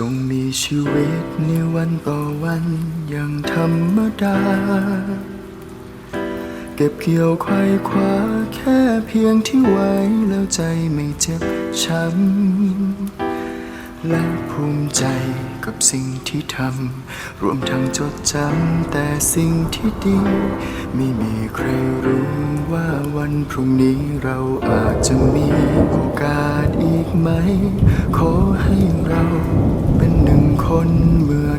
จงมีชีวิตในวันต่อวันอย่างธรรมดา เก็บเกี่ยวควายคว้าแค่เพียงที่ไว้แล้วใจไม่เจ็บช้ำและภูมิใจกับสิ่งที่ทำรวมทั้งจดจำแต่สิ่งที่ดี ไม่มีใครรู้ว่าวันพรุ่งนี้เราอาจจะมีโอกาสอีกไหม ขอให้เรา